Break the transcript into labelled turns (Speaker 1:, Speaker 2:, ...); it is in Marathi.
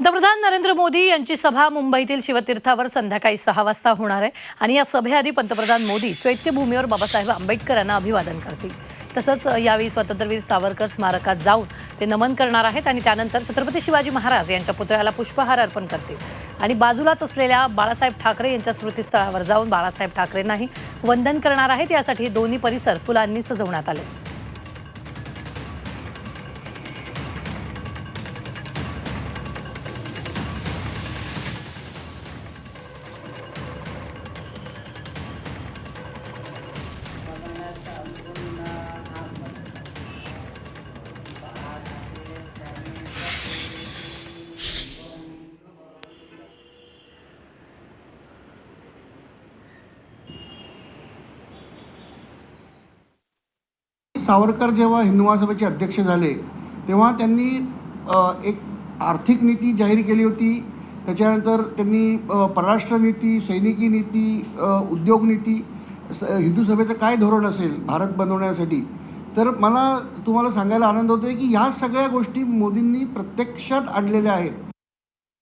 Speaker 1: पंतप्रधान नरेंद्र मोदी यांची सभा मुंबईतील शिवतीर्थावर संध्याकाळी सहा वाजता होणार आहे. आणि या सभेआधी पंतप्रधान मोदी चैत्यभूमीवर बाबासाहेब आंबेडकर यांना अभिवादन करतील. तसंच यावेळी स्वातंत्र्यवीर सावरकर स्मारकात जाऊन ते नमन करणार आहेत आणि त्यानंतर छत्रपती शिवाजी महाराज यांच्या पुतळ्याला पुष्पहार अर्पण करतील. आणि बाजूलाच असलेल्या बाळासाहेब ठाकरे यांच्या स्मृतीस्थळावर जाऊन बाळासाहेब ठाकरेंनाही वंदन करणार आहेत. यासाठी दोन्ही परिसर फुलांनी सजवण्यात आले.
Speaker 2: सावरकर जेव्हा हिंदू महासभेचे अध्यक्ष झाले तेव्हा त्यांनी एक आर्थिक नीती जाहीर केली होती. त्याच्यानंतर त्यांनी परराष्ट्र नीती सैनिकी नीती उद्योग नीती स हिंदू सभेचं काय धोरण असेल भारत बनवण्यासाठी? तर मला तुम्हाला सांगायला आनंद होतो आहे की ह्या सगळ्या गोष्टी मोदींनी प्रत्यक्षात आणलेल्या आहेत.